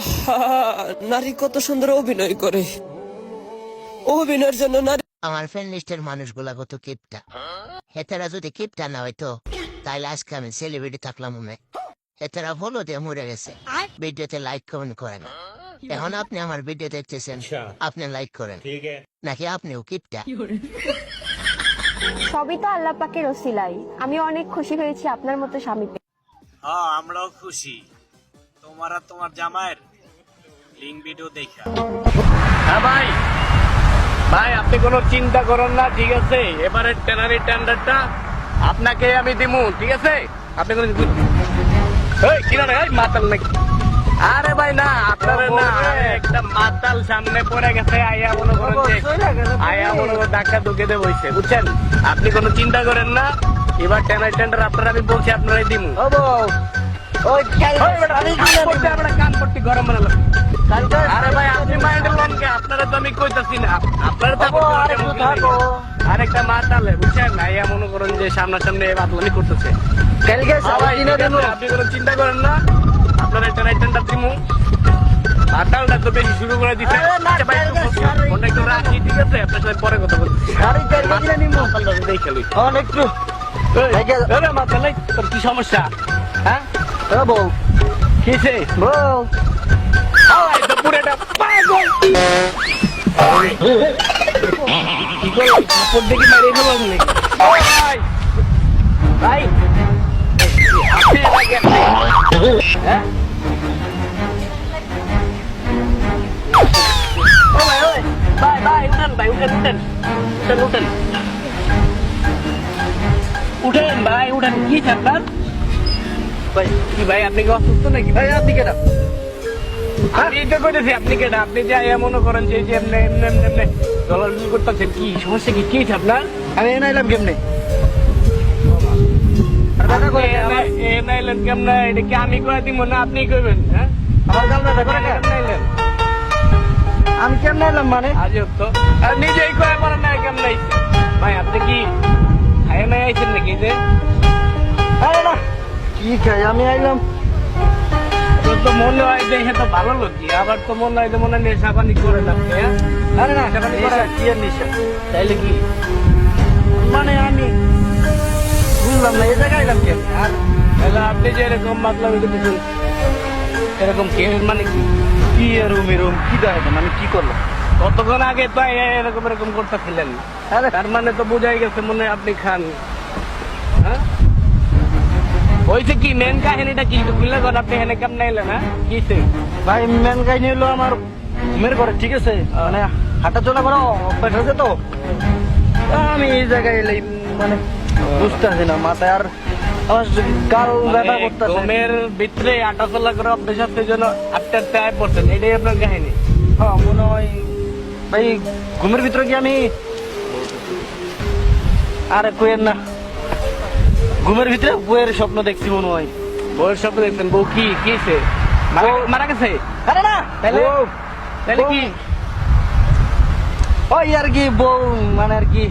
আহা নারী কত সুন্দর অভিনয় করে। অভিনয়ের জন্য নারী আমার ফ্রেন্ড লিস্টের মানুষগুলা কত কিপটা। হেতারা যদি কিপটা না হইতো আজকে আমি সেলিব্রিটি থাকলাম মনে। হেতারা দিয়ে মরে গেছে। ভিডিওতে লাইক কমেন্ট করে না এখন আপনি আমার ভিডিও দেখতেছেন আপনি লাইক করেন। নাকি আপনিও কিপটা? সবই তো আল্লাহ পাকের ওসিলাই। আমি অনেক খুশি হয়েছি আপনার মতো স্বামী পেয়ে। হ্যাঁ আমরাও খুশি। তোমার আর তোমার জামাইয়ের লিঙ্ক ভিডিও দেখা হ্যাঁ ভাই। ভাই আপনি কোনো চিন্তা করেন না ঠিক আছে? এবারে ট্যানারি টেন্ডারটা আপনাকে আমি দিমু ঠিক আছে? আপনি কোনো এই কিনা রে? মাতাল নাকি? আরে ভাই না আপনার না একটা মাতাল সামনে পড়ে গেছে আয়া মনে করেন আয়া মনে করেন ধাক্কা ঢুকে দে বইছে বুঝছেন? আপনি কোনো চিন্তা করেন না এবার ট্যানারি টেন্ডার আপনার আমি বলছি আপনারাই দিমু। ওই বেটা, কান পড়তে, আমরা কান পড়তে গরম বানালাম। আমি কইতাছি না আপনারা আরেকটা মাতালে বুঝছেন? না ইয়া মনে করেন যে সামনাসামনি বাতলামি করতেছে। আপনি কোনো চিন্তা করেন না। আপনারা একটা রাইট হ্যান্ডার দিমু। মাতালটা তো বেশি শুরু করে দিচ্ছে ভাই, ফোনটা একটু রাখি ঠিক আছে আপনার সাথে পরে কথা বলছি। দেখে লই। একটু। এই, এই মাতাল তোর কি সমস্যা? হ্যাঁ? বউ। কিসে পুরোটা পাগল। করলাম উঠেন উঠেন উঠেন উঠেন উঠেন ভাই উঠেন কি আপনার ভাই কি ভাই, আপনি কি অসুস্থ নাকি? ভাই, আপনি কেটা আমি এটা করেছি আপনি কেটা আপনি যে আয়া করেন যে যে এমনি এমনি এমনি এমনি দলাদলি করতেছেন কি সমস্যা কি? কি আপনার? আমি এনে এলাম কেমনে? এনে- এনে এলেন কেমনে? এটা কি আমি করে দিব না আপনি করবেন হ্যাঁ? আমার গাল ব্যথা করে কেমনে এলেন আমি কেমনে এলাম মানে? আজব তো। আর নিজেই করে পারেন না কেমনে আইছেন ভাই আপনি কি খাই নাই আইছেন নাকি যে? আরে না। কি খাই? আমি আইলাম। তো মনে হয় দেখে তো ভালো লোকই আবার তো মনে হয় যে মনে হয় নেশা পানি করে আপনি হ্যাঁ? আরে না নেশা পানি করেন কি আর নেশা? তাইলে কি? মানে আমি বুঝলাম না এই জায়গায় এলাম কেন? আর তাহলে আপনি যে এরকম মাতলামি করতেছেন এরকম কে মানে কি? কি এরম এরম কি দেখেন আমি কি করলাম? কতক্ষণ আগে তো এ- এরকম এরকম করতেছিলেন? আরে। তার মানে তো বোঝাই গেছে মনে হয় আপনি খান হ্যাঁ? হয়েছে কি মেন কাহিনীটা কি? খুললে কর আপনি এখানে কেমন এলেন হ্যাঁ? কিসে ভাই মেন কাহিনী হলো আমার ঘুমের ঘরে ঠিক আছে? মানে হাঁটা চলা করা অভ্যাস আছে তো? আমি এই জায়গায় এলে মানে বুঝতে আছি না মাথায় আর আমার ব্যথা মানে করতেছে। ঘুমের ভিতরে আটা চলা করে অভ্যাস আছে জন্য এটাই আপনার কাহিনী? হ্যাঁ মনে হয় ভাই ঘুমের ভিতরে কি আমি আরে কোয়েন না। ঘুমের ভিতরে বইয়ের স্বপ্ন দেখছি মনে হয়। বউয়ের স্বপ্ন দেখছেন বউ কি কিসে মারা- মারা গেছে? আরে না তাহলে তাহলে কি? ওই আর কি বউ মানে আর কি।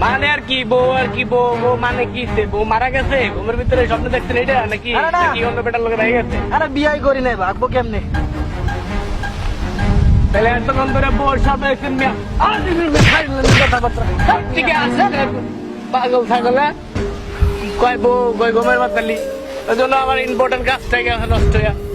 মানে আর কি বউ আর কি বউ বউ মানে কি সে বউ মারা গেছে? ঘুমের ভিতরে স্বপ্ন দেখছেন এটা নাকি। নাকি অন্য বেটার লোক রয়ে গেছে? আরে বিয়াই করি নাই ভাগবো কেমনে? তাহলে এতক্ষণ ধরে বউর স্বপ্ন দেখছেন কথাবার্তা। থেকে পাগল ছাগল হ্যাঁ? কয় বউ কয় ঘুমের মাতালি? ওই জন্য আমার ইম্পর্টেন্ট কাজটাই নষ্ট হয়ে